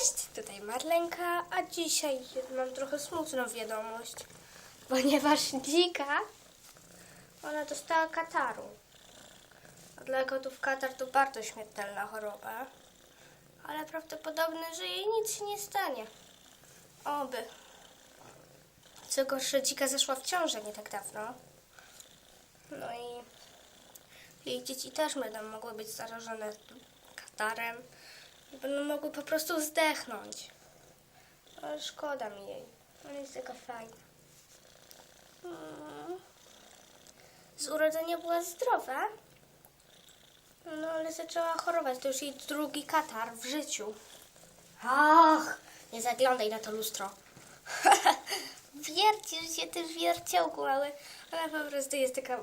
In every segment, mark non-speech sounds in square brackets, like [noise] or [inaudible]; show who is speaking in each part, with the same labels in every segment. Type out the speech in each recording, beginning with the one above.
Speaker 1: Cześć, tutaj Marlenka, a dzisiaj mam trochę smutną wiadomość, ponieważ dzika, ona dostała kataru. A dla kotów katar to bardzo śmiertelna choroba, ale prawdopodobne, że jej nic się nie stanie. Oby. Co gorsze, dzika zeszła w ciążę nie tak dawno. No i jej dzieci też będą mogły być zarażone katarem będą mogły po prostu zdechnąć. Ale szkoda mi jej. Ona jest taka fajna. Mm. Z urodzenia była zdrowa, no ale zaczęła chorować. To już jej drugi katar w życiu. Ach, nie zaglądaj na to lustro. [laughs] Wiercisz się, ty wierciołku mały. Ona po prostu jest taka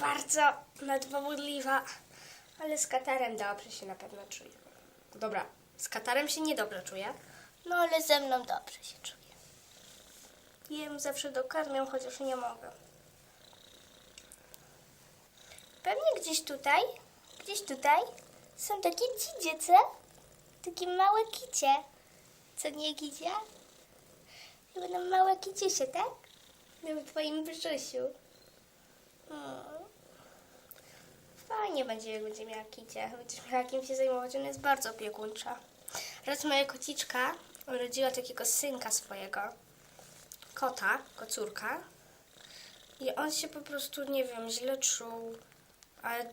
Speaker 1: bardzo nadwodliwa. Ale z katarem dobrze się na pewno czuje. Dobra, z katarem się niedobrze czuję. No ale ze mną dobrze się czuję. Jem zawsze dokarmiam, chociaż nie mogę. Pewnie gdzieś tutaj, gdzieś tutaj są takie dzidzie, co? Takie małe kicie. Co nie kicie? To będą małe kiciesie, tak? No w twoim brzusiu. Hmm. Fajnie będzie, jak będzie miała kicie. Będziesz miała kim się zajmować. Ona jest bardzo opiekuńcza. Raz moja kociczka urodziła takiego synka swojego. Kota, kocurka. I on się po prostu, nie wiem, źle czuł. Ale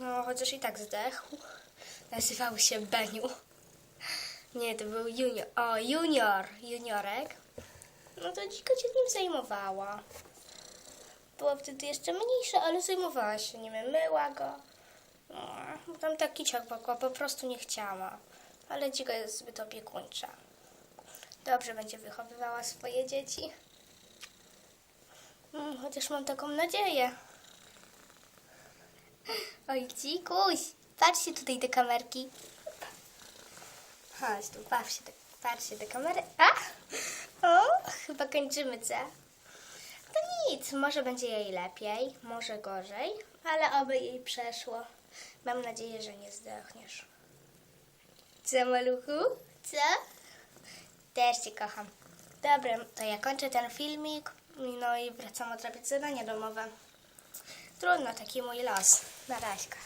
Speaker 1: no, chociaż i tak zdechł. Nazywał się Beniu. Nie, to był junior. O, junior. Juniorek. No to dziko się nim zajmowała. Była wtedy jeszcze mniejsza, ale zajmowała się nim. Myła go. No, tam ta kiciak była, po prostu nie chciała. Ale dziko jest zbyt opiekuńcza. Dobrze będzie wychowywała swoje dzieci. Mm, Chociaż mam taką nadzieję. Oj, dzikuś, patrz się tutaj do kamerki. Chodź tu, patrz się do, patrz się do kamery. A! O, chyba kończymy, co? Nic, może będzie jej lepiej, może gorzej, ale oby jej przeszło. Mam nadzieję, że nie zdechniesz. Co, maluchu? Co? Też cię kocham. Dobra, to ja kończę ten filmik, no i wracam odrabiać zadania domowe. Trudno, taki mój los. Na raźka.